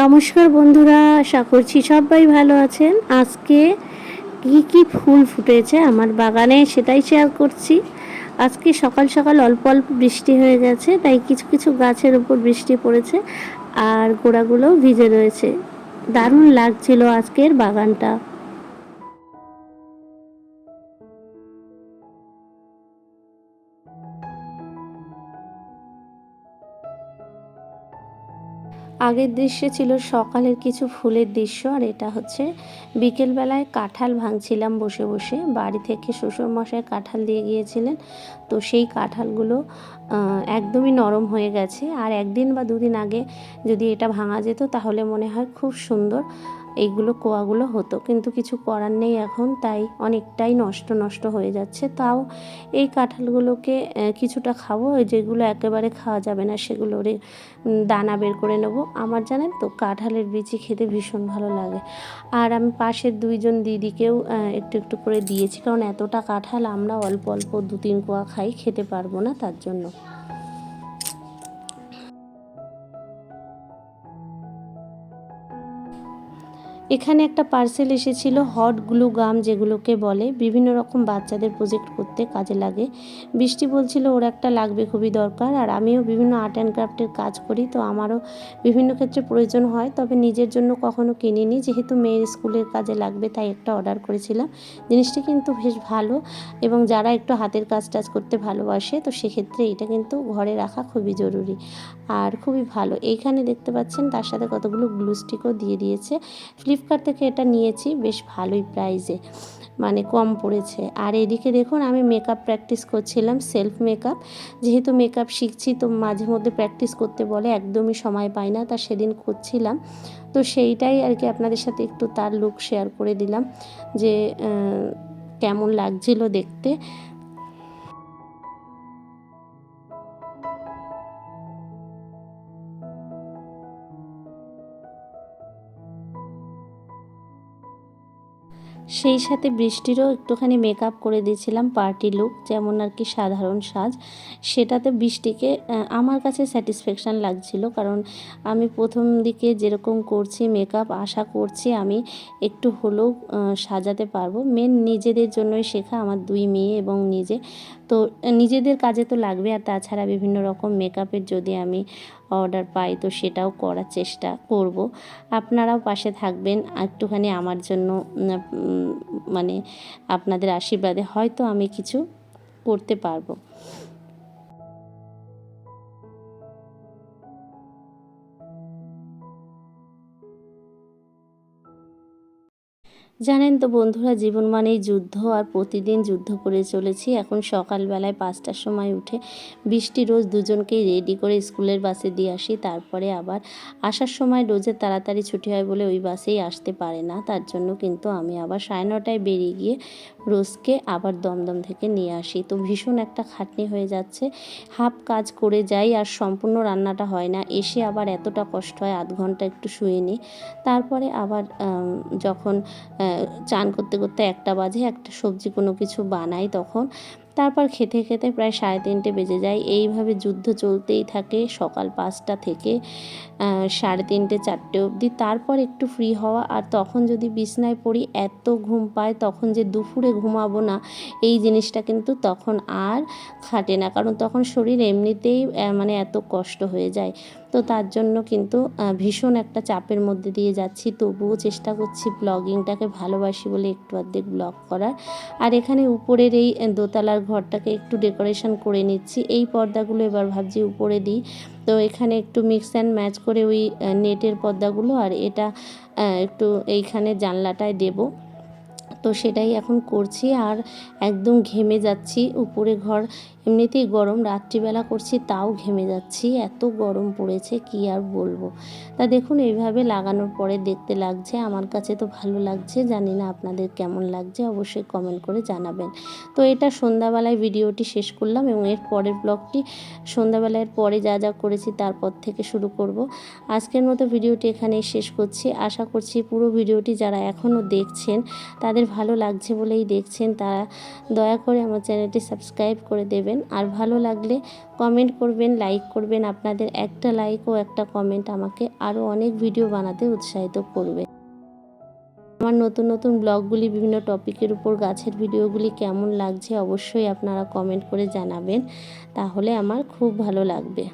নমস্কার বন্ধুরা, আশা করছি সবাই ভালো আছেন। আজকে কি কি ফুল ফুটেছে আমার বাগানে সেটাই শেয়ার করছি। আজকে সকাল সকাল অল্প অল্প বৃষ্টি হয়ে গেছে, তাই কিছু কিছু গাছের উপর বৃষ্টি পড়েছে আর গোড়াগুলো ভিজে রয়েছে। দারুণ লাগছিল আজকের বাগানটা। আগের দৃশ্যে ছিল সকালের কিছু ফুলের দৃশ্য, আর এটা হচ্ছে বিকেলবেলায় কাঁঠাল ভাঙছিলাম বসে বসে। বাড়ি থেকে শ্বশুরমশাই কাঁঠাল দিয়ে গিয়েছিলেন। তো সেই কাঁঠালগুলো একদমই নরম হয়ে গেছে। আর একদিন বা দুদিন আগে যদি এটা ভাঙা যেত, তাহলে মনে হয় খুব সুন্দর। এইগুলো কোয়াগুলো হতো। কিন্তু কিছু করার নেই এখন, তাই অনেকটাই নষ্ট নষ্ট হয়ে যাচ্ছে। তাও এই কাঁঠালগুলোকে কিছুটা খাব যেগুলো একেবারে খাওয়া যাবে না, সেগুলো রে দানা বের করে নেব। আমার জানেন তো, কাঁঠালের বিচি খেতে ভীষণ ভালো লাগে। আর আমি পাশের দুইজন দিদিকেও একটু একটু করে দিয়েছি। কারণ এতটা কাঁঠাল আমরা অল্প অল্প দু তিন কোয়া খাই, খেতে পারব না তার জন্য। এখানে একটা পার্সেল এসেছিল হট গ্লু গাম যেগুলোকে বলে। বিভিন্ন রকম বাচ্চাদের প্রজেক্ট করতে কাজে লাগে। বৃষ্টি বলছিল ওর একটা লাগবে খুবই দরকার। আর আমিও বিভিন্ন আর্ট অ্যান্ড ক্রাফটের কাজ করি, তো আমারও বিভিন্ন ক্ষেত্রে প্রয়োজন হয়। তবে নিজের জন্য কখনো কিনিনি। যেহেতু মেয়ের স্কুলের কাজে লাগবে, তাই একটা অর্ডার করেছিলাম। জিনিসটি কিন্তু বেশ ভালো এবং যারা একটু হাতের কাজ টাজ করতে ভালোবাসে, তো সেক্ষেত্রে এটা কিন্তু ঘরে রাখা খুবই জরুরি আর খুবই ভালো। এইখানে দেখতে পাচ্ছেন, তার সাথে কতগুলো গ্লু স্টিকও দিয়ে দিয়েছে। ফ্লিপকার্ট থেকে এটা নিয়েছি, বেশ ভালোই প্রাইজে মানে কম পড়েছে। আর এদিকে দেখুন, আমি মেকআপ প্র্যাকটিস করছিলাম সেলফ মেকআপ যেহেতু মেকআপ শিখছি, তো মাঝে মধ্যে প্র্যাকটিস করতে বলে, একদমই সময় পাই না, তা সেদিন করছিলাম। তো সেইটাই আর কি আপনাদের সাথে একটু তার লুক শেয়ার করে দিলাম, যে কেমন লাগছিল দেখতে। সেই সাথে বৃষ্টিরও একটুখানি মেকআপ করে দিয়েছিলাম পার্টি লুক যেমন আর কি সাধারণ সাজ। সেটাতে বৃষ্টিকে আমার কাছে স্যাটিসফ্যাকশান লাগছিল কারণ আমি প্রথম দিকে যেরকম করছি মেকআপ আশা করছি আমি একটু হলেও সাজাতে পারব। মেন নিজেদের জন্যই শেখা আমার দুই মেয়ে এবং নিজে। তো নিজেদের কাজে তো লাগবে, আর তাছাড়া বিভিন্ন রকম মেকআপের যদি আমি অর্ডার পাই, তো সেটাও করার চেষ্টা করব। আপনারাও পাশে থাকবেন, একটুখানি আমার জন্য মানে আপনাদের আশীর্বাদে হয়তো আমি কিছু করতে পারব। জানেন তো বন্ধুরা, জীবন মানেই যুদ্ধ আর প্রতিদিন যুদ্ধ করে চলেছি। এখন সকালবেলায় পাঁচটার সময় উঠে বৃষ্টি রোজ দুজনকেই রেডি করে স্কুলের বাসে দিয়ে আসি। তারপরে আবার আসার সময় রোজের তাড়াতাড়ি ছুটি হয় বলে ওই বাসেই আসতে পারে না। তার জন্য কিন্তু আমি আবার সাড়ে নটায় বেরিয়ে গিয়ে রোজকে আবার দমদম থেকে নিয়ে আসি। তো ভীষণ একটা খাটনি হয়ে যাচ্ছে। হাফ কাজ করে যাই আর সম্পূর্ণ রান্নাটা হয় না। এসে আবার এতটা কষ্ট হয়, আধ ঘণ্টা একটু শুয়ে নিই। তারপরে আবার যখন চান করতে করতে একটা বাজে, একটা সবজি কোনো কিছু বানাই তখন। তারপর খেতে খেতে প্রায় সাড়ে তিনটে বেজে যায়। এইভাবে যুদ্ধ চলতেই থাকে সকাল পাঁচটা থেকে সাড়ে তিনটে, চারটে অবধি। তারপর একটু ফ্রি হওয়া আর তখন যদি বিছনায় পড়ি, এত ঘুম পায় তখন যে দুপুরে ঘুমাবো না, এই জিনিসটা কিন্তু তখন আর খাটে না। কারণ তখন শরীর এমনিতেই মানে এত কষ্ট হয়ে যায়। তো তার জন্য কিন্তু ভীষণ একটা চাপের মধ্যে দিয়ে যাচ্ছি। তবুও চেষ্টা করছি ব্লগিংটাকে ভালোবাসি বলে একটু অর্ধেক ব্লগ করার। আর এখানে উপরের এই দোতলার ঘরটাকে একটু ডেকোরেশন করে নিচ্ছি। এই পর্দাগুলো এবার ভাবছি উপরে দিই। তো এখানে একটু মিক্স অ্যান্ড ম্যাচ করে ওই নেটের পর্দাগুলো আর এটা একটু এইখানে জানলাটায় দেবো। তো সেটাই এখন করছি আর একদম ঘেমে যাচ্ছি। উপরে ঘর এমনিতেই গরম, রাত্রিবেলা করছি, তাও ঘেমে যাচ্ছি। এত গরম পড়েছে, কি আর বলব? তা দেখুন, এইভাবে লাগানোর পরে দেখতে লাগছে, আমার কাছে তো ভালো লাগছে, জানি না আপনাদের কেমন লাগছে, অবশ্যই কমেন্ট করে জানাবেন। তো এটা সন্ধ্যাবেলায় ভিডিওটি শেষ করলাম এবং এর পরের ব্লগটি সন্ধ্যাবেলার পরে যা যা করেছি তারপর থেকে শুরু করব। আজকের মতো ভিডিওটি এখানেই শেষ করছি। আশা করছি পুরো ভিডিওটি যারা এখনও দেখছেন, তাদের ভালো লাগছে বলেই দেখছেন। তারা দয়া করে আমার চ্যানেলটি সাবস্ক্রাইব করে দেবেন। আর ভালো লাগলে কমেন্ট করবেন লাইক করবেন। আপনাদের একটা লাইক ও একটা কমেন্ট আমাকে আরও অনেক ভিডিও বানাতে উৎসাহিত করবে। আমার নতুন নতুন ব্লগগুলি বিভিন্ন টপিকের উপর গাছের ভিডিওগুলি কেমন লাগছে অবশ্যই আপনারা কমেন্ট করে জানাবেন। তাহলে আমার খুব ভালো লাগবে।